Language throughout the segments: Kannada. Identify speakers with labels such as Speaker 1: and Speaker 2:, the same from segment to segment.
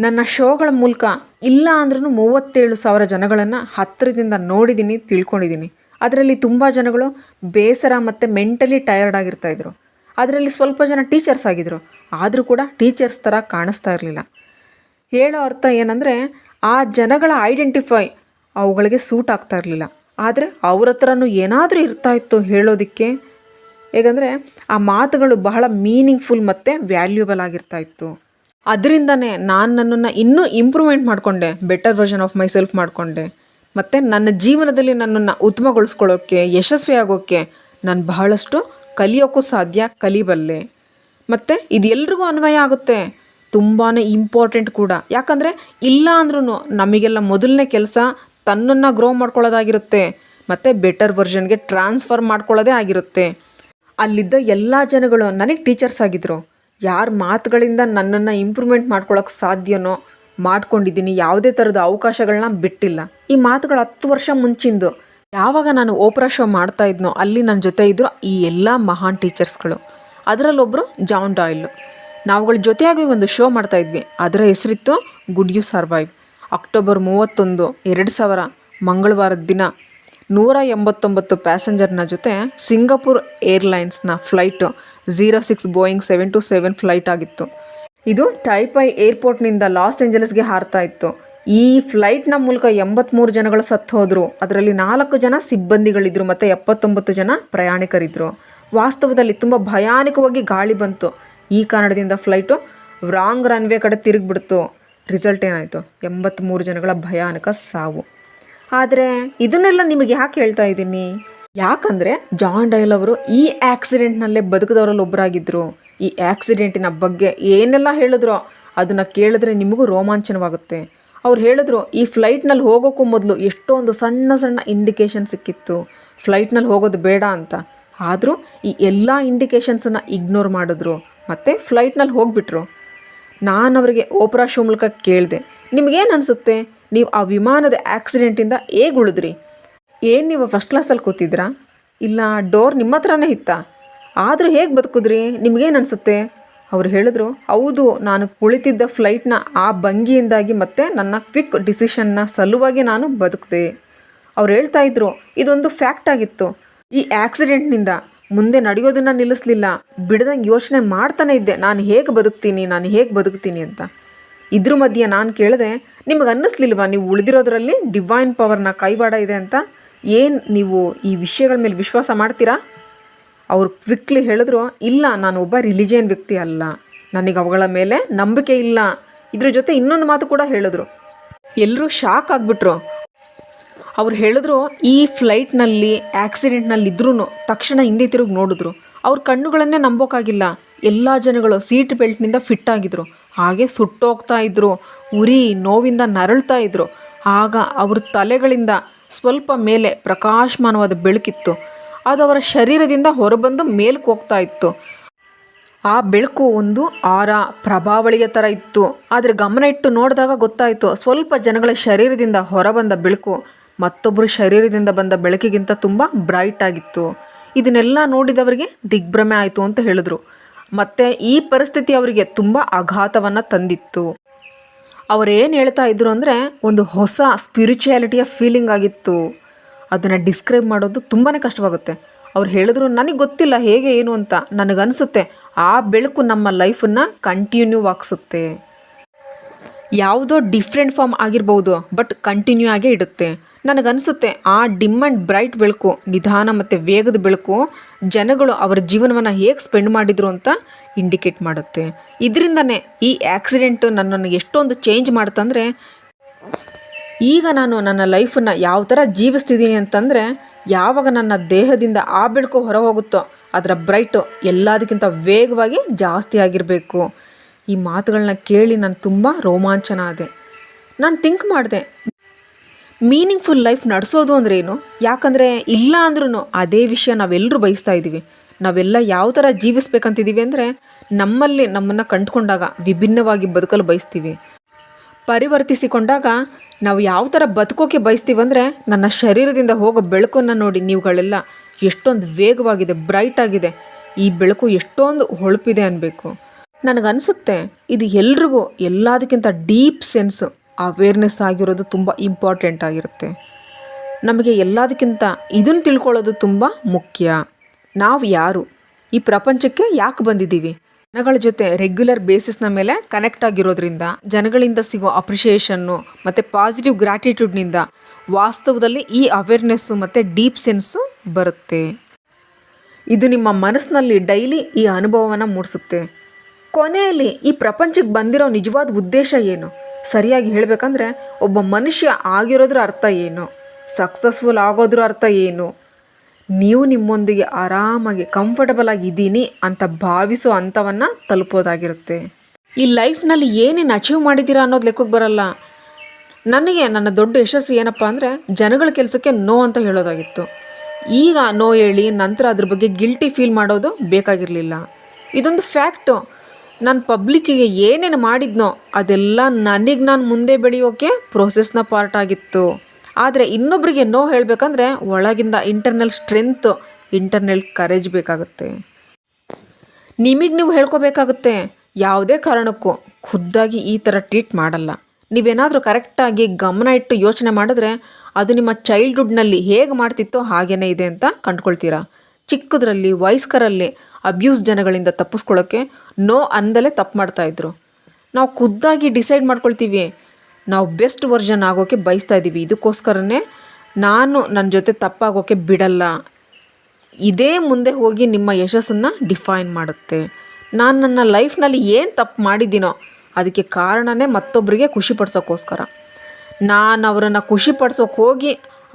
Speaker 1: ನನ್ನ ಶೋಗಳ ಮೂಲಕ ಇಲ್ಲ ಅಂದ್ರೂ ಮೂವತ್ತೇಳು ಸಾವಿರ ಜನಗಳನ್ನು ಹತ್ತಿರದಿಂದ ನೋಡಿದ್ದೀನಿ ತಿಳ್ಕೊಂಡಿದ್ದೀನಿ ಅದರಲ್ಲಿ ತುಂಬ ಜನಗಳು ಬೇಸರ ಮತ್ತು ಮೆಂಟಲಿ ಟಯರ್ಡ್ ಆಗಿರ್ತಾಯಿದ್ರು ಅದರಲ್ಲಿ ಸ್ವಲ್ಪ ಜನ ಟೀಚರ್ಸ್ ಆಗಿದ್ದರು ಆದರೂ ಕೂಡ ಟೀಚರ್ಸ್ ಥರ ಕಾಣಿಸ್ತಾ ಇರಲಿಲ್ಲ. ಹೇಳೋ ಅರ್ಥ ಏನಂದರೆ, ಆ ಜನಗಳ ಐಡೆಂಟಿಫೈ ಅವುಗಳಿಗೆ ಸೂಟ್ ಆಗ್ತಾ ಇರಲಿಲ್ಲ. ಆದರೆ ಅವ್ರ ಹತ್ರನೂ ಏನಾದರೂ ಇರ್ತಾ ಇತ್ತು ಹೇಳೋದಕ್ಕೆ. ಹೇಗಂದರೆ, ಆ ಮಾತುಗಳು ಬಹಳ ಮೀನಿಂಗ್ಫುಲ್ ಮತ್ತು ವ್ಯಾಲ್ಯೂಬಲ್ ಆಗಿರ್ತಾ ಇತ್ತು. ಅದರಿಂದನೇ ನಾನು ನನ್ನನ್ನು ಇನ್ನೂ ಇಂಪ್ರೂವ್ಮೆಂಟ್ ಮಾಡಿಕೊಂಡೆ better version of myself ಮಾಡಿಕೊಂಡೆ. ಮತ್ತು ನನ್ನ ಜೀವನದಲ್ಲಿ ನನ್ನನ್ನು ಉತ್ತಮಗೊಳಿಸ್ಕೊಳ್ಳೋಕ್ಕೆ ಯಶಸ್ವಿ ಆಗೋಕ್ಕೆ ನಾನು ಬಹಳಷ್ಟು ಕಲಿಯೋಕ್ಕೂ ಸಾಧ್ಯ ಕಲಿಬಲ್ಲೆ. ಮತ್ತು ಇದು ಎಲ್ರಿಗೂ ಅನ್ವಯ ಆಗುತ್ತೆ. ತುಂಬಾ ಇಂಪಾರ್ಟೆಂಟ್ ಕೂಡ. ಯಾಕಂದರೆ ಇಲ್ಲ ಅಂದ್ರೂ ನಮಗೆಲ್ಲ ಮೊದಲನೇ ಕೆಲಸ ತನ್ನನ್ನು ಗ್ರೋ ಮಾಡ್ಕೊಳ್ಳೋದಾಗಿರುತ್ತೆ. ಮತ್ತು ಬೆಟರ್ ವರ್ಷನ್ಗೆ ಟ್ರಾನ್ಸ್ಫರ್ ಮಾಡ್ಕೊಳ್ಳೋದೇ ಆಗಿರುತ್ತೆ. ಅಲ್ಲಿದ್ದ ಎಲ್ಲ ಜನಗಳು, ನನಗೆ ಟೀಚರ್ಸ್ ಆಗಿದ್ದರು ಯಾರ ಮಾತುಗಳಿಂದ ನನ್ನನ್ನು ಇಂಪ್ರೂವ್ಮೆಂಟ್ ಮಾಡ್ಕೊಳ್ಳೋಕೆ ಸಾಧ್ಯನೋ ಮಾಡ್ಕೊಂಡಿದ್ದೀನಿ, ಯಾವುದೇ ಥರದ ಅವಕಾಶಗಳನ್ನ ಬಿಟ್ಟಿಲ್ಲ. ಈ ಮಾತುಗಳು ಹತ್ತು ವರ್ಷ ಮುಂಚಿಂದು. ಯಾವಾಗ ನಾನು ಓಪ್ರಾ ಶೋ ಮಾಡ್ತಾ ಇದ್ನೋ, ಅಲ್ಲಿ ನನ್ನ ಜೊತೆ ಇದ್ದರು ಈ ಎಲ್ಲ ಮಹಾನ್ ಟೀಚರ್ಸ್ಗಳು ಅದರಲ್ಲೊಬ್ಬರು ಜಾನ್ ಡಾಯ್ಲು ನಾವುಗಳ ಜೊತೆಯಾಗಿ ಒಂದು ಶೋ ಮಾಡ್ತಾ ಇದ್ವಿ. ಅದರ ಹೆಸರಿತ್ತು ಗುಡ್ ಯು ಸರ್ವೈವ್ ಅಕ್ಟೋಬರ್ ಮೂವತ್ತೊಂದು, ಎರಡು ಸಾವಿರ ಮಂಗಳವಾರದ ದಿನ ನೂರ ಎಂಬತ್ತೊಂಬತ್ತು ಪ್ಯಾಸೆಂಜರ್ನ ಜೊತೆ Singapore ಏರ್ಲೈನ್ಸ್ನ flight zero six Boeing seven two seven flight ಆಗಿತ್ತು. ಇದು ಟೈಪೈ ಏರ್ಪೋರ್ಟ್ನಿಂದ ಲಾಸ್ ಏಂಜಲಸ್ಗೆ ಹಾರ್ತಾ ಇತ್ತು. ಈ ಫ್ಲೈಟ್ನ ಮೂಲಕ ಎಂಬತ್ತ್ಮೂರು ಜನಗಳು ಸತ್ತು ಹೋದರು. ಅದರಲ್ಲಿ ನಾಲ್ಕು ಜನ ಸಿಬ್ಬಂದಿಗಳಿದ್ದರು ಮತ್ತು ಎಪ್ಪತ್ತೊಂಬತ್ತು ಜನ ಪ್ರಯಾಣಿಕರಿದ್ದರು ವಾಸ್ತವದಲ್ಲಿ ತುಂಬ ಭಯಾನಕವಾಗಿ ಗಾಳಿ ಬಂತು. ಈ ಕಾರಣದಿಂದ ಫ್ಲೈಟು ರಾಂಗ್ ರನ್ವೇ ಕಡೆ ತಿರುಗಿಬಿಡ್ತು. ರಿಸಲ್ಟ್ ಏನಾಯಿತು? ಎಂಬತ್ತ್ಮೂರು ಜನಗಳ ಭಯಾನಕ ಸಾವು. ಆದರೆ ಇದನ್ನೆಲ್ಲ ನಿಮಗೆ ಯಾಕೆ ಹೇಳ್ತಾ ಇದ್ದೀನಿ? ಯಾಕಂದರೆ ಜಾನ್ ಡೈಲ್ ಅವರು ಈ ಆಕ್ಸಿಡೆಂಟ್ನಲ್ಲೇ ಬದುಕಿದವರಲ್ಲಿ ಒಬ್ಬರಾಗಿದ್ದರು ಈ ಆಕ್ಸಿಡೆಂಟಿನ ಬಗ್ಗೆ ಏನೆಲ್ಲ ಹೇಳಿದ್ರೋ ಅದನ್ನು ಕೇಳಿದ್ರೆ ನಿಮಗೂ ರೋಮಾಂಚನವಾಗುತ್ತೆ. ಅವ್ರು ಹೇಳಿದ್ರು, ಈ ಫ್ಲೈಟ್ನಲ್ಲಿ ಹೋಗೋಕ್ಕೂ ಮೊದಲು ಎಷ್ಟೊಂದು ಸಣ್ಣ ಸಣ್ಣ ಇಂಡಿಕೇಶನ್ ಸಿಕ್ಕಿತ್ತು. ಫ್ಲೈಟ್ನಲ್ಲಿ ಹೋಗೋದು ಬೇಡ ಅಂತ. ಆದರೂ ಈ ಎಲ್ಲ ಇಂಡಿಕೇಶನ್ಸನ್ನು ಇಗ್ನೋರ್ ಮಾಡಿದ್ರು. ಮತ್ತು ಫ್ಲೈಟ್ನಲ್ಲಿ ಹೋಗ್ಬಿಟ್ರು. ನಾನು ಅವರಿಗೆ ಓಪ್ರಾ ಶೋ ಮೂಲಕ ಕೇಳಿದೆ. ನಿಮಗೇನು ಅನಿಸುತ್ತೆ? ನೀವು ಆ ವಿಮಾನದ ಆಕ್ಸಿಡೆಂಟಿಂದ ಹೇಗೆ ಉಳಿದ್ರಿ ಏನು ನೀವು ಫಸ್ಟ್ ಕ್ಲಾಸಲ್ಲಿ ಕೂತಿದ್ರಾ ಇಲ್ಲ ಡೋರ್ ನಿಮ್ಮ ಹತ್ರನೇ ಇತ್ತಾ? ಆದರೂ ಹೇಗೆ ಬದುಕಿದ್ರಿ? ನಿಮಗೇನು ಅನಿಸುತ್ತೆ? ಅವ್ರು ಹೇಳಿದ್ರು, ಹೌದು, ನಾನು ಕುಳಿತಿದ್ದ ಫ್ಲೈಟ್ನ ಆ ಭಂಗಿಯಿಂದಾಗಿ ಮತ್ತು ನನ್ನ ಕ್ವಿಕ್ ಡಿಸಿಷನ್ನ ಸಲುವಾಗಿ ನಾನು ಬದುಕಿದೆ. ಅವ್ರು ಹೇಳ್ತಾ ಇದ್ರು, ಇದೊಂದು ಫ್ಯಾಕ್ಟ್ ಆಗಿತ್ತು. ಈ ಆಕ್ಸಿಡೆಂಟ್ನಿಂದ ಮುಂದೆ ನಡೆಯೋದನ್ನು ನಿಲ್ಲಿಸಲಿಲ್ಲ. ಬಿಡದಂಗೆ ಯೋಚನೆ ಮಾಡ್ತಾನೆ ಇದ್ದೆ, ನಾನು ಹೇಗೆ ಬದುಕ್ತೀನಿ, ನಾನು ಹೇಗೆ ಬದುಕ್ತೀನಿ ಅಂತ. ಇದ್ರ ಮಧ್ಯೆ ನಾನು ಕೇಳಿದೆ, ನಿಮಗೆ ಅನ್ನಿಸ್ಲಿಲ್ವ? ನೀವು ಉಳಿದಿರೋದ್ರಲ್ಲಿ ಡಿವೈನ್ ಪವರ್ನ ಕೈವಾಡ ಇದೆ ಅಂತ. ಏನು ನೀವು ಈ ವಿಷಯಗಳ ಮೇಲೆ ವಿಶ್ವಾಸ ಮಾಡ್ತೀರಾ? ಅವ್ರು ಕ್ವಿಕ್ಲಿ ಹೇಳಿದ್ರು, ಇಲ್ಲ, ನಾನು ಒಬ್ಬ ರಿಲಿಜಿಯನ್ ವ್ಯಕ್ತಿ ಅಲ್ಲ. ನನಗೆ ಅವುಗಳ ಮೇಲೆ ನಂಬಿಕೆ ಇಲ್ಲ. ಇದ್ರ ಜೊತೆ ಇನ್ನೊಂದು ಮಾತು ಕೂಡ ಹೇಳಿದ್ರು. ಎಲ್ಲರೂ ಶಾಕ್ ಆಗಿಬಿಟ್ರು. ಅವ್ರು ಹೇಳಿದ್ರು, ಈ ಫ್ಲೈಟ್ನಲ್ಲಿ ಆಕ್ಸಿಡೆಂಟ್ನಲ್ಲಿ ಇದ್ರೂ ತಕ್ಷಣ ಹಿಂದೆ ತಿರುಗಿ ನೋಡಿದ್ರು. ಅವ್ರ ಕಣ್ಣುಗಳನ್ನೇ ನಂಬೋಕ್ಕಾಗಿಲ್ಲ ಎಲ್ಲ ಜನಗಳು ಸೀಟ್ ಬೆಲ್ಟ್ನಿಂದ ಫಿಟ್ ಆಗಿದ್ರು. ಹಾಗೆ ಸುಟ್ಟೋಗ್ತಾ ಇದ್ರು. ಉರಿ ನೋವಿಂದ ನರಳ್ತಾ ಇದ್ರು. ಆಗ ಅವ್ರ ತಲೆಗಳಿಂದ ಸ್ವಲ್ಪ ಮೇಲೆ ಪ್ರಕಾಶಮಾನವಾದ ಬೆಳಕಿತ್ತು. ಅದು ಅವರ ಶರೀರದಿಂದ ಹೊರಬಂದು ಮೇಲಕ್ಕೆ ಹೋಗ್ತಾ ಇತ್ತು. ಆ ಬೆಳಕು ಒಂದು ಆರ ಪ್ರಭಾವಳಿಯ ಥರ ಇತ್ತು. ಆದರೆ ಗಮನ ಇಟ್ಟು ನೋಡಿದಾಗ ಗೊತ್ತಾಯಿತು, ಸ್ವಲ್ಪ ಜನಗಳ ಶರೀರದಿಂದ ಹೊರಬಂದ ಬೆಳಕು ಮತ್ತೊಬ್ಬರು ಶರೀರದಿಂದ ಬಂದ ಬೆಳಕಿಗಿಂತ ತುಂಬ ಬ್ರೈಟ್ ಆಗಿತ್ತು. ಇದನ್ನೆಲ್ಲ ನೋಡಿದವರಿಗೆ ದಿಗ್ಭ್ರಮೆ ಆಯಿತು ಅಂತ ಹೇಳಿದ್ರು. ಮತ್ತು ಈ ಪರಿಸ್ಥಿತಿ ಅವರಿಗೆ ತುಂಬ ಆಘಾತವನ್ನು ತಂದಿತ್ತು. ಅವರೇನು ಹೇಳ್ತಾ ಇದ್ರು ಅಂದರೆ ಒಂದು ಹೊಸ ಸ್ಪಿರಿಚುಯಾಲಿಟಿಯ ಫೀಲಿಂಗ್ ಆಗಿತ್ತು. ಅದನ್ನು ಡಿಸ್ಕ್ರೈಬ್ ಮಾಡೋದು ತುಂಬಾ ಕಷ್ಟವಾಗುತ್ತೆ. ಅವ್ರು ಹೇಳಿದ್ರು, ನನಗೆ ಗೊತ್ತಿಲ್ಲ ಹೇಗೆ ಏನು ಅಂತ. ನನಗನ್ಸುತ್ತೆ ಆ ಬೆಳಕು ನಮ್ಮ ಲೈಫನ್ನು ಕಂಟಿನ್ಯೂ ಆಗಿಸುತ್ತೆ ಯಾವುದೋ ಡಿಫ್ರೆಂಟ್ ಫಾರ್ಮ್ ಆಗಿರ್ಬೋದು ಬಟ್ ಕಂಟಿನ್ಯೂ ಆಗೇ ಇಡುತ್ತೆ. ನನಗನ್ಸುತ್ತೆ ಆ ಡಿಮ್ ಆ್ಯಂಡ್ ಬ್ರೈಟ್ ಬೆಳಕು, ನಿಧಾನ ಮತ್ತು ವೇಗದ ಬೆಳಕು ಜನಗಳು ಅವರ ಜೀವನವನ್ನು ಹೇಗೆ ಸ್ಪೆಂಡ್ ಮಾಡಿದರು ಅಂತ ಇಂಡಿಕೇಟ್ ಮಾಡುತ್ತೆ. ಇದರಿಂದನೇ ಈ ಆ್ಯಕ್ಸಿಡೆಂಟು ನನ್ನನ್ನು ಎಷ್ಟೊಂದು ಚೇಂಜ್ ಮಾಡುತ್ತಂದರೆ, ಈಗ ನಾನು ನನ್ನ ಲೈಫನ್ನು ಯಾವ ಥರ ಜೀವಿಸ್ತಿದ್ದೀನಿ ಅಂತಂದರೆ, ಯಾವಾಗ ನನ್ನ ದೇಹದಿಂದ ಆ ಬೆಳಕು ಹೊರ ಹೋಗುತ್ತೋ ಅದರ ಬ್ರೈಟು ಎಲ್ಲದಕ್ಕಿಂತ ವೇಗವಾಗಿ ಜಾಸ್ತಿ ಆಗಿರಬೇಕು. ಈ ಮಾತುಗಳನ್ನ ಕೇಳಿ ನಾನು ತುಂಬ ರೋಮಾಂಚನ ಆದೆ ನಾನು ಥಿಂಕ್ ಮಾಡಿದೆ. ಮೀನಿಂಗ್ಫುಲ್ ಲೈಫ್ ನಡೆಸೋದು ಅಂದ್ರೆ ಏನು? ಯಾಕಂದರೆ ಇಲ್ಲ ಅಂದ್ರೂ ಅದೇ ವಿಷಯ ನಾವೆಲ್ಲರೂ ಬಯಸ್ತಾ ಇದ್ದೀವಿ. ನಾವೆಲ್ಲ ಯಾವ ಥರ ಜೀವಿಸ್ಬೇಕಂತಿದ್ದೀವಿ ಅಂದರೆ ನಮ್ಮಲ್ಲಿ ನಮ್ಮನ್ನು ಕಂಡುಕೊಂಡಾಗ ವಿಭಿನ್ನವಾಗಿ ಬದುಕಲು ಬಯಸ್ತೀವಿ. ಪರಿವರ್ತಿಸಿಕೊಂಡಾಗ ನಾವು ಯಾವ ಥರ ಬದುಕೋಕೆ ಬಯಸ್ತೀವಂದರೆ ನನ್ನ ಶರೀರದಿಂದ ಹೋಗೋ ಬೆಳಕನ್ನು ನೋಡಿ ನೀವುಗಳೆಲ್ಲ ಎಷ್ಟೊಂದು ವೇಗವಾಗಿದೆ ಬ್ರೈಟ್ ಆಗಿದೆ. ಈ ಬೆಳಕು ಎಷ್ಟೊಂದು ಹೊಳಪಿದೆ ಅನ್ನಬೇಕು ನನಗನ್ಸುತ್ತೆ, ಇದು ಎಲ್ರಿಗೂ ಎಲ್ಲದಕ್ಕಿಂತ ಡೀಪ್ ಸೆನ್ಸ್ ಅವೇರ್ನೆಸ್ ಆಗಿರೋದು ತುಂಬ ಇಂಪಾರ್ಟೆಂಟ್ ಆಗಿರುತ್ತೆ. ನಮಗೆ ಎಲ್ಲದಕ್ಕಿಂತ ಇದನ್ನು ತಿಳ್ಕೊಳ್ಳೋದು ತುಂಬ ಮುಖ್ಯ. ನಾವು ಯಾರು? ಈ ಪ್ರಪಂಚಕ್ಕೆ ಯಾಕೆ ಬಂದಿದ್ದೀವಿ? ಜನಗಳ ಜೊತೆ ರೆಗ್ಯುಲರ್ ಬೇಸಿಸ್ನ ಮೇಲೆ ಕನೆಕ್ಟ್ ಆಗಿರೋದ್ರಿಂದ, ಜನಗಳಿಂದ ಸಿಗೋ ಅಪ್ರಿಷಿಯೇಷನ್ನು ಮತ್ತು ಪಾಸಿಟಿವ್ ಗ್ರ್ಯಾಟಿಟ್ಯೂಡ್ನಿಂದ ವಾಸ್ತವದಲ್ಲಿ ಈ ಅವೇರ್ನೆಸ್ಸು ಮತ್ತು ಡೀಪ್ ಸೆನ್ಸು ಬರುತ್ತೆ. ಇದು ನಿಮ್ಮ ಮನಸ್ಸಿನಲ್ಲಿ ಡೈಲಿ ಈ ಅನುಭವವನ್ನು ಮೂಡಿಸುತ್ತೆ. ಕೊನೆಯಲ್ಲಿ ಈ ಪ್ರಪಂಚಕ್ಕೆ ಬಂದಿರೋ ನಿಜವಾದ ಉದ್ದೇಶ ಏನು? ಸರಿಯಾಗಿ ಹೇಳಬೇಕಂದ್ರೆ ಒಬ್ಬ ಮನುಷ್ಯ ಆಗಿರೋದ್ರ ಅರ್ಥ ಏನು? ಸಕ್ಸಸ್ಫುಲ್ ಆಗೋದ್ರ ಅರ್ಥ ಏನು? ನೀವು ನಿಮ್ಮೊಂದಿಗೆ ಆರಾಮಾಗಿ ಕಂಫರ್ಟಬಲ್ ಆಗಿ ಇದ್ದೀನಿ ಅಂತ ಭಾವಿಸೋ ಅಂಥವನ್ನು ತಲುಪೋದಾಗಿರುತ್ತೆ. ಈ ಲೈಫ್ನಲ್ಲಿ ಏನೇನು ಅಚೀವ್ ಮಾಡಿದ್ದೀರಾ ಅನ್ನೋದು ಲೆಕ್ಕಕ್ಕೆ ಬರಲ್ಲ. ನನಗೆ ನನ್ನ ದೊಡ್ಡ ಯಶಸ್ಸು ಏನಪ್ಪ ಅಂದರೆ ಜನಗಳ ಕೆಲಸಕ್ಕೆ ನೋ ಅಂತ ಹೇಳೋದಾಗಿತ್ತು. ಈಗ ನೋ ಹೇಳಿ ನಂತರ ಅದ್ರ ಬಗ್ಗೆ ಗಿಲ್ಟಿ ಫೀಲ್ ಮಾಡೋದು ಬೇಕಾಗಿರಲಿಲ್ಲ. ಇದೊಂದು ಫ್ಯಾಕ್ಟು ನಾನು ಪಬ್ಲಿಕ್ಕಿಗೆ ಏನೇನು ಮಾಡಿದ್ನೋ ಅದೆಲ್ಲ ನನಗೆ ನಾನು ಮುಂದೆ ಬೆಳೆಯೋಕೆ ಪ್ರೋಸೆಸ್ನ ಪಾರ್ಟ್ ಆಗಿತ್ತು. ಆದರೆ ಇನ್ನೊಬ್ಬರಿಗೆ ನೋ ಹೇಳಬೇಕಂದ್ರೆ ಒಳಗಿಂದ ಇಂಟರ್ನಲ್ ಸ್ಟ್ರೆಂತ್ ಇಂಟರ್ನಲ್ ಕರೇಜ್ ಬೇಕಾಗುತ್ತೆ. ನಿಮಗೆ ನೀವು ಹೇಳ್ಕೋಬೇಕಾಗುತ್ತೆ. ಯಾವುದೇ ಕಾರಣಕ್ಕೂ ಖುದ್ದಾಗಿ ಈ ಥರ ಟ್ರೀಟ್ ಮಾಡಲ್ಲ. ನೀವೇನಾದರೂ ಕರೆಕ್ಟಾಗಿ ಗಮನ ಇಟ್ಟು ಯೋಚನೆ ಮಾಡಿದ್ರೆ ಅದು ನಿಮ್ಮ ಚೈಲ್ಡ್ಹುಡ್ನಲ್ಲಿ ಹೇಗೆ ಮಾಡ್ತಿತ್ತೋ ಹಾಗೇನೇ ಇದೆ ಅಂತ ಕಂಡ್ಕೊಳ್ತೀರಾ. ಚಿಕ್ಕದ್ರಲ್ಲಿ, ವಯಸ್ಕರಲ್ಲಿ ಅಬ್ಯೂಸ್ ಜನಗಳಿಂದ ತಪ್ಪಿಸ್ಕೊಳ್ಳೋಕ್ಕೆ ನೋ ಅಂದಲೇ ತಪ್ಪು ಮಾಡ್ತಾಯಿದ್ರು ನಾವು ಖುದ್ದಾಗಿ ಡಿಸೈಡ್ ಮಾಡ್ಕೊಳ್ತೀವಿ. ನಾವು ಬೆಸ್ಟ್ ವರ್ಷನ್ ಆಗೋಕ್ಕೆ ಬಯಸ್ತಾ ಇದ್ದೀವಿ. ಇದಕ್ಕೋಸ್ಕರನೇ ನಾನು ನನ್ನ ಜೊತೆ ತಪ್ಪಾಗೋಕ್ಕೆ ಬಿಡಲ್ಲ. ಇದೇ ಮುಂದೆ ಹೋಗಿ ನಿಮ್ಮ ಯಶಸ್ಸನ್ನು ಡಿಫೈನ್ ಮಾಡುತ್ತೆ. ನಾನು ನನ್ನ ಲೈಫ್ನಲ್ಲಿ ಏನು ತಪ್ಪು ಮಾಡಿದ್ದೀನೋ ಅದಕ್ಕೆ ಕಾರಣನೇ ಮತ್ತೊಬ್ಬರಿಗೆ ಖುಷಿಪಡಿಸೋಕ್ಕೋಸ್ಕರ ನಾನು ಅವರನ್ನು ಖುಷಿಪಡಿಸೋಕೆ ಹೋಗಿ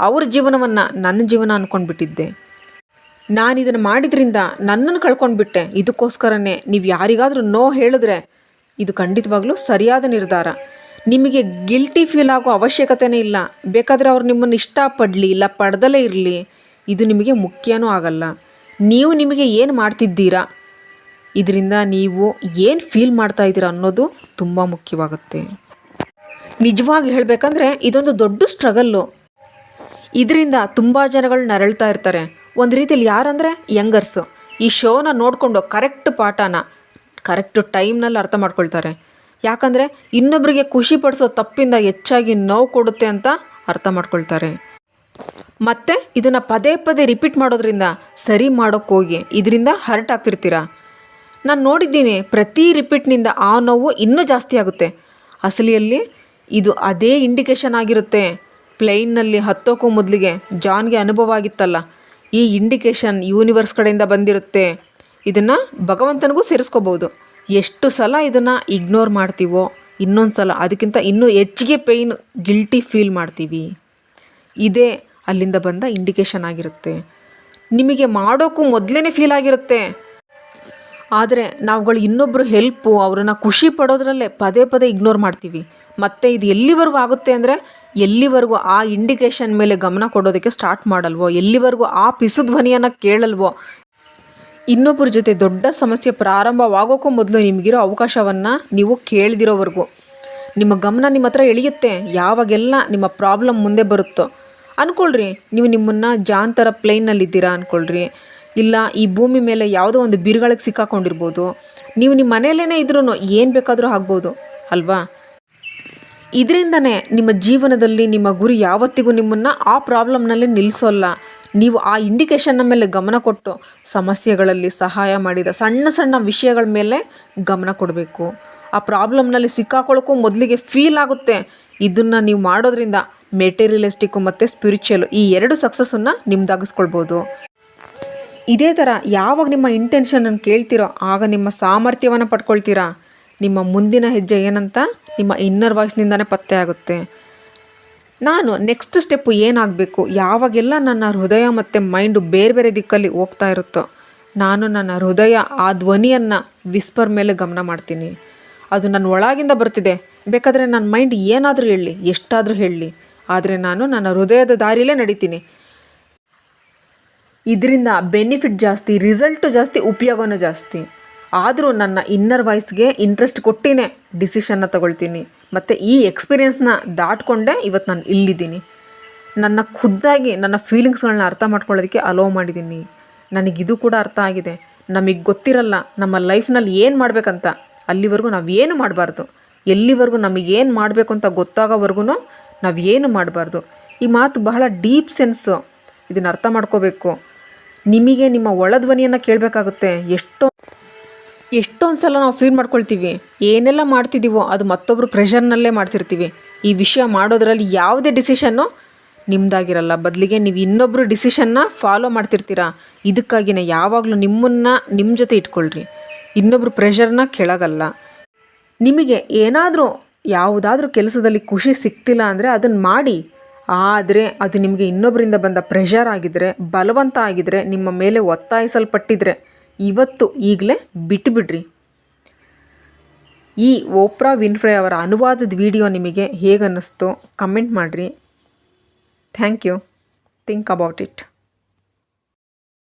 Speaker 1: ಅವ್ರ ಜೀವನವನ್ನು ನನ್ನ ಜೀವನ ಅಂದ್ಕೊಂಡ್ಬಿಟ್ಟಿದ್ದೆ ನಾನು ಇದನ್ನು ಮಾಡಿದ್ರಿಂದ ನನ್ನನ್ನು ಕಳ್ಕೊಂಡ್ಬಿಟ್ಟೆ ಇದಕ್ಕೋಸ್ಕರನೇ ನೀವು ಯಾರಿಗಾದರೂ ನೋ ಹೇಳಿದ್ರೆ ಇದು ಖಂಡಿತವಾಗ್ಲೂ ಸರಿಯಾದ ನಿರ್ಧಾರ. ನಿಮಗೆ ಗಿಲ್ಟಿ ಫೀಲ್ ಆಗೋ ಅವಶ್ಯಕತೆನೇ ಇಲ್ಲ. ಬೇಕಾದರೆ ಅವ್ರು ನಿಮ್ಮನ್ನು ಇಷ್ಟಪಡಲಿ, ಇಲ್ಲ ಪಡ್ದಲೇ ಇರಲಿ, ಇದು ನಿಮಗೆ ಮುಖ್ಯನೂ ಆಗಲ್ಲ. ನೀವು ನಿಮಗೆ ಏನು ಮಾಡ್ತಿದ್ದೀರಾ? ಇದರಿಂದ ನೀವು ಏನು ಫೀಲ್ ಮಾಡ್ತಾ ಇದ್ದೀರಾ ಅನ್ನೋದು ತುಂಬ ಮುಖ್ಯವಾಗುತ್ತೆ. ನಿಜವಾಗಿ ಹೇಳಬೇಕಂದ್ರೆ ಇದೊಂದು ದೊಡ್ಡ ಸ್ಟ್ರಗಲ್ಲು ಇದರಿಂದ ತುಂಬ ಜನಗಳು ನರಳ್ತಾ ಇರ್ತಾರೆ. ಒಂದು ರೀತಿಯಲ್ಲಿ ಯಾರಂದರೆ ಯಂಗರ್ಸು ಈ ಶೋನ ನೋಡಿಕೊಂಡು ಕರೆಕ್ಟ್ ಪಾಠನ ಕರೆಕ್ಟ್ ಟೈಮ್ನಲ್ಲಿ ಅರ್ಥ ಮಾಡ್ಕೊಳ್ತಾರೆ. ಯಾಕಂದರೆ ಇನ್ನೊಬ್ಬರಿಗೆ ಖುಷಿ ಪಡಿಸೋ ತಪ್ಪಿಂದ ಹೆಚ್ಚಾಗಿ ನೋವು ಕೊಡುತ್ತೆ ಅಂತ ಅರ್ಥ ಮಾಡ್ಕೊಳ್ತಾರೆ. ಮತ್ತು ಇದನ್ನು ಪದೇ ಪದೇ ರಿಪೀಟ್ ಮಾಡೋದ್ರಿಂದ, ಸರಿ ಮಾಡೋಕ್ಕೋಗಿ ಇದರಿಂದ ಹರ್ಟ್ ಆಗ್ತಿರ್ತೀರ? ನಾನು ನೋಡಿದ್ದೀನಿ, ಪ್ರತಿ ರಿಪೀಟ್ನಿಂದ ಆ ನೋವು ಇನ್ನೂ ಜಾಸ್ತಿ ಆಗುತ್ತೆ. ಅಸಲಿಯಲ್ಲಿ ಇದು ಅದೇ ಇಂಡಿಕೇಶನ್ ಆಗಿರುತ್ತೆ. ಪ್ಲೈನ್ನಲ್ಲಿ ಹತ್ತೋಕ್ಕೂ ಮೊದಲಿಗೆ ಜಾನ್ಗೆ ಅನುಭವ ಆಗಿತ್ತಲ್ಲ. ಈ ಇಂಡಿಕೇಶನ್ ಯೂನಿವರ್ಸ್ ಕಡೆಯಿಂದ ಬಂದಿರುತ್ತೆ, ಇದನ್ನು ಭಗವಂತನಿಗೂ ಸೇರಿಸ್ಕೋಬೋದು. ಎಷ್ಟು ಸಲ ಇದನ್ನು ಇಗ್ನೋರ್ ಮಾಡ್ತೀವೋ, ಇನ್ನೊಂದು ಸಲ ಅದಕ್ಕಿಂತ ಇನ್ನೂ ಹೆಚ್ಚಿಗೆ ಪೇಯ್ನ್ ಗಿಲ್ಟಿ ಫೀಲ್ ಮಾಡ್ತೀವಿ. ಇದೇ ಅಲ್ಲಿಂದ ಬಂದ ಇಂಡಿಕೇಶನ್ ಆಗಿರುತ್ತೆ. ನಿಮಗೆ ಮಾಡೋಕ್ಕೂ ಮೊದಲೇ ಫೀಲ್ ಆಗಿರುತ್ತೆ. ಆದರೆ ನಾವುಗಳು ಇನ್ನೊಬ್ಬರು ಹೆಲ್ಪು ಅವರನ್ನು ಖುಷಿ ಪಡೋದ್ರಲ್ಲೇ ಪದೇ ಪದೇ ಇಗ್ನೋರ್ ಮಾಡ್ತೀವಿ. ಮತ್ತು ಇದು ಎಲ್ಲಿವರೆಗೂ ಆಗುತ್ತೆ ಅಂದರೆ ಎಲ್ಲಿವರೆಗೂ ಆ ಇಂಡಿಕೇಶನ್ ಮೇಲೆ ಗಮನ ಕೊಡೋದಕ್ಕೆ ಸ್ಟಾರ್ಟ್ ಮಾಡಲ್ವೋ? ಎಲ್ಲಿವರೆಗೂ ಆ ಪಿಸು ಧ್ವನಿಯನ್ನು ಕೇಳಲ್ವೋ? ಇನ್ನೊಬ್ಬರ ಜೊತೆ ದೊಡ್ಡ ಸಮಸ್ಯೆ ಪ್ರಾರಂಭವಾಗೋಕ್ಕೂ ಮೊದಲು ನಿಮಗಿರೋ ಅವಕಾಶವನ್ನು ನೀವು ಕೇಳ್ದಿರೋವರೆಗೂ. ನಿಮ್ಮ ಗಮನ ನಿಮ್ಮ ಹತ್ರ ಎಳೆಯುತ್ತೆ. ಯಾವಾಗೆಲ್ಲ ನಿಮ್ಮ ಪ್ರಾಬ್ಲಮ್ ಮುಂದೆ ಬರುತ್ತೋ. ಅಂದ್ಕೊಳ್ರಿ ನೀವು ನಿಮ್ಮನ್ನು ಜಾನ್ ಥರ ಪ್ಲೇನ್ನಲ್ಲಿದ್ದೀರಾ ಅಂದ್ಕೊಳ್ರಿ ಇಲ್ಲ, ಈ ಭೂಮಿ ಮೇಲೆ ಯಾವುದೋ ಒಂದು ಬಿರುಗಳಿಗೆ ಸಿಕ್ಕಾಕೊಂಡಿರ್ಬೋದು. ನೀವು ನಿಮ್ಮ ಮನೆಯಲ್ಲೇ ಇದ್ರೂ ಏನು ಬೇಕಾದರೂ ಆಗ್ಬೋದು. ಅಲ್ವಾ? ಇದರಿಂದನೇ ನಿಮ್ಮ ಜೀವನದಲ್ಲಿ ನಿಮ್ಮ ಗುರಿ ಯಾವತ್ತಿಗೂ ನಿಮ್ಮನ್ನು ಆ ಪ್ರಾಬ್ಲಮ್ನಲ್ಲಿ ನಿಲ್ಲಿಸೋಲ್ಲ ನೀವು ಆ ಇಂಡಿಕೇಶನ್ನ ಮೇಲೆ ಗಮನ ಕೊಟ್ಟು ಸಮಸ್ಯೆಗಳಲ್ಲಿ ಸಹಾಯ ಮಾಡಿದ ಸಣ್ಣ ಸಣ್ಣ ವಿಷಯಗಳ ಮೇಲೆ ಗಮನ ಕೊಡಬೇಕು. ಆ ಪ್ರಾಬ್ಲಮ್ನಲ್ಲಿ ಸಿಕ್ಕಾಕೊಳ್ಳೋಕ್ಕೂ ಮೊದಲಿಗೆ ಫೀಲ್ ಆಗುತ್ತೆ. ಇದನ್ನು ನೀವು ಮಾಡೋದ್ರಿಂದ ಮೆಟೀರಿಯಲಿಸ್ಟಿಕ್ಕು ಮತ್ತು ಸ್ಪಿರಿಚುವಲ್ ಈ ಎರಡು ಸಕ್ಸಸ್ಸನ್ನು ನಿಮ್ದಾಗಿಸ್ಕೊಳ್ಬೋದು. ಇದೇ ಥರ ಯಾವಾಗ ನಿಮ್ಮ ಇಂಟೆನ್ಷನನ್ನು ಕೇಳ್ತೀರೋ ಆಗ ನಿಮ್ಮ ಸಾಮರ್ಥ್ಯವನ್ನು ಪಡ್ಕೊಳ್ತೀರಾ. ನಿಮ್ಮ ಮುಂದಿನ ಹೆಜ್ಜೆ ಏನಂತ ನಿಮ್ಮ ಇನ್ನರ್ ವಾಯ್ಸ್ನಿಂದನೇ ಪತ್ತೆ ಆಗುತ್ತೆ. ನಾನು ನೆಕ್ಸ್ಟ್ ಸ್ಟೆಪ್ಪು ಏನಾಗಬೇಕು? ಯಾವಾಗೆಲ್ಲ ನನ್ನ ಹೃದಯ ಮತ್ತು ಮೈಂಡು ಬೇರೆ ಬೇರೆ ದಿಕ್ಕಲ್ಲಿ ಹೋಗ್ತಾ ಇರುತ್ತೋ, ನಾನು ನನ್ನ ಹೃದಯ ಆ ಧ್ವನಿಯನ್ನು ವಿಸ್ಪರ್ ಮೇಲೆ ಗಮನ ಮಾಡ್ತೀನಿ. ಅದು ನನ್ನ ಒಳಗಿಂದ ಬರ್ತಿದೆ. ಬೇಕಾದರೆ ನನ್ನ ಮೈಂಡ್ ಏನಾದರೂ ಹೇಳಲಿ ಎಷ್ಟಾದರೂ ಹೇಳಲಿ ಆದರೆ ನಾನು ನನ್ನ ಹೃದಯದ ದಾರಿಲೇ ನಡೀತೀನಿ. ಇದರಿಂದ ಬೆನಿಫಿಟ್ ಜಾಸ್ತಿ ರಿಸಲ್ಟು ಜಾಸ್ತಿ ಉಪಯೋಗವೂ ಜಾಸ್ತಿ. ಆದರೂ ನನ್ನ ಇನ್ನರ್ ವಾಯ್ಸ್ಗೆ ಇಂಟ್ರೆಸ್ಟ್ ಕೊಟ್ಟಿನೇ ಡಿಸಿಷನ್ನ ತಗೊಳ್ತೀನಿ. ಮತ್ತು ಈ ಎಕ್ಸ್ಪೀರಿಯೆನ್ಸ್ನ ದಾಟ್ಕೊಂಡೆ ಇವತ್ತು ನಾನು ಇಲ್ಲಿದ್ದೀನಿ. ನನ್ನ ಖುದ್ದಾಗಿ ನನ್ನ ಫೀಲಿಂಗ್ಸ್ಗಳನ್ನ ಅರ್ಥ ಮಾಡ್ಕೊಳ್ಳೋದಕ್ಕೆ ಅಲೋ ಮಾಡಿದ್ದೀನಿ. ನನಗಿದು ಕೂಡ ಅರ್ಥ ಆಗಿದೆ. ನಮಗೆ ಗೊತ್ತಿರಲ್ಲ ನಮ್ಮ ಲೈಫ್ನಲ್ಲಿ ಏನು ಮಾಡಬೇಕಂತ. ಅಲ್ಲಿವರೆಗೂ ನಾವು ಏನು ಮಾಡಬಾರ್ದು. ಎಲ್ಲಿವರೆಗೂ ನಮಗೇನು ಮಾಡಬೇಕು ಅಂತ ಗೊತ್ತಾಗೋವರೆಗೂ ನಾವು ಏನು ಮಾಡಬಾರ್ದು. ಈ ಮಾತು ಬಹಳ ಡೀಪ್ ಸೆನ್ಸು ಇದನ್ನು ಅರ್ಥ ಮಾಡ್ಕೋಬೇಕು. ನಿಮಗೆ ನಿಮ್ಮ ಒಳಧ್ವನಿಯನ್ನು ಕೇಳಬೇಕಾಗುತ್ತೆ. ಎಷ್ಟೋ ಎಷ್ಟೊಂದು ಸಲ ನಾವು ಫೀಲ್ ಮಾಡ್ಕೊಳ್ತೀವಿ. ಏನೆಲ್ಲ ಮಾಡ್ತಿದ್ದೀವೋ ಅದು ಮತ್ತೊಬ್ಬರು ಪ್ರೆಷರ್ನಲ್ಲೇ ಮಾಡ್ತಿರ್ತೀವಿ. ಈ ವಿಷಯ ಮಾಡೋದ್ರಲ್ಲಿ ಯಾವುದೇ ಡಿಸಿಷನ್ನು ನಿಮ್ಮದಾಗಿರಲ್ಲ ಬದಲಿಗೆ ನೀವು ಇನ್ನೊಬ್ಬರು ಡಿಸಿಷನ್ನ ಫಾಲೋ ಮಾಡ್ತಿರ್ತೀರಾ. ಇದಕ್ಕಾಗಿನೇ ಯಾವಾಗಲೂ ನಿಮ್ಮನ್ನು ನಿಮ್ಮ ಜೊತೆ ಇಟ್ಕೊಳ್ರಿ. ಇನ್ನೊಬ್ಬರು ಪ್ರೆಷರ್ನ ಕೆಳಗಲ್ಲ. ನಿಮಗೆ ಏನಾದರೂ ಯಾವುದಾದ್ರೂ ಕೆಲಸದಲ್ಲಿ ಖುಷಿ ಸಿಗ್ತಿಲ್ಲ ಅಂದರೆ ಅದನ್ನು ಮಾಡಿ. ಆದರೆ ಅದು ನಿಮಗೆ ಇನ್ನೊಬ್ಬರಿಂದ ಬಂದ ಪ್ರೆಷರ್ ಆಗಿದ್ದರೆ ಬಲವಂತ ಆಗಿದ್ದರೆ ನಿಮ್ಮ ಮೇಲೆ ಒತ್ತಾಯಿಸಲ್ಪಟ್ಟಿದ್ರೆ ಇವತ್ತು ಈಗಲೇ ಬಿಟ್ಟುಬಿಡ್ರಿ ಈ ಓಪ್ರಾ ವಿನ್ಫ್ರೇ ಅವರ ಅನುವಾದದ ವಿಡಿಯೋ ನಿಮಗೆ ಹೇಗನ್ನಿಸ್ತು ಕಮೆಂಟ್ ಮಾಡಿರಿ. Thank you. Think about it.